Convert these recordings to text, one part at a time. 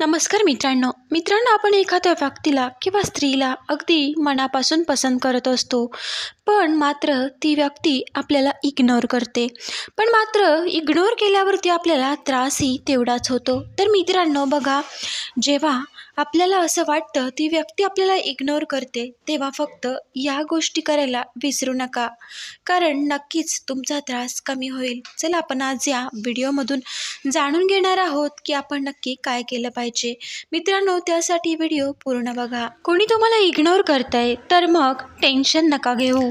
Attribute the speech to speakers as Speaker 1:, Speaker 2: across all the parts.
Speaker 1: नमस्कार मित्रांनो. मित्रांनो आपण एखाद्या व्यक्तीला किंवा स्त्रीला अगदी मनापासून पसंत करत असतो. पण मात्र ती व्यक्ती आपल्याला इग्नोर करते. पण मात्र इग्नोर केल्यावरती आपल्याला त्रासही तेवढाच होतो. तर मित्रांनो बघा जेव्हा आपल्याला असं वाटतं ती व्यक्ती आपल्याला इग्नोर करते तेव्हा फक्त या गोष्टी करायला विसरू नका. कारण नक्कीच तुमचा त्रास कमी होईल. चला आपण आज या व्हिडिओमधून जाणून घेणार आहोत की आपण नक्की काय केलं पाहिजे. मित्रांनो त्यासाठी व्हिडिओ पूर्ण बघा. कोणी तुम्हाला इग्नोर करताय तर मग टेन्शन नका घेऊ.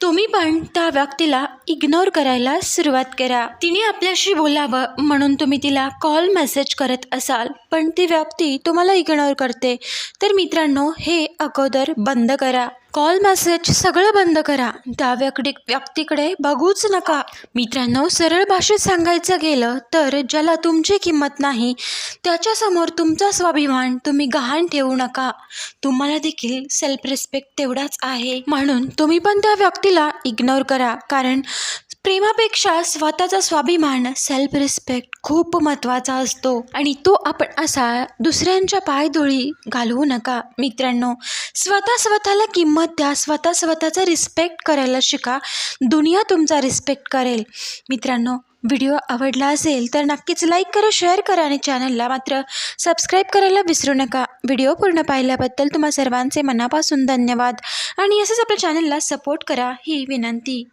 Speaker 1: तुम्ही पण त्या व्यक्तीला इग्नोर करायला सुरुवात करा. तिने आपल्याशी बोलावं म्हणून तुम्ही तिला कॉल मेसेज करत असाल पण ती व्यक्ती तुम्हाला इग्नोर करते. तर मित्रांनो हे अगोदर बंद करा. कॉल मेसेज सगळं बंद करा. त्या व्यक्ती व्यक्तीकडे बघूच नका. मित्रांनो सरळ भाषेत सांगायचं गेलं तर ज्याला तुमची किंमत नाही त्याच्यासमोर तुमचा स्वाभिमान तुम्ही गहाण ठेवू नका. तुम्हाला देखील सेल्फ रिस्पेक्ट तेवढाच आहे. म्हणून तुम्ही पण त्या व्यक्ती व्यक्तीला इग्नोर करा. कारण प्रेमापेक्षा स्वतःचा स्वाभिमान सेल्फ रिस्पेक्ट खूप महत्त्वाचा असतो. आणि तो आपण असा दुसऱ्यांच्या पायधुळी घालवू नका. मित्रांनो स्वतः स्वतःला किंमत द्या. स्वतः स्वतःचा रिस्पेक्ट करायला शिका. दुनिया तुमचा रिस्पेक्ट करेल. मित्रांनो व्हिडिओ आवडला असेल तर नक्कीच लाईक करा शेअर करा आणि चॅनलला मात्र सबस्क्राईब करायला विसरू नका. व्हिडिओ पूर्ण पाहिल्याबद्दल तुम्हा सर्वांचे मनापासून धन्यवाद. आणि असंच आपल्या चॅनलला सपोर्ट करा ही विनंती.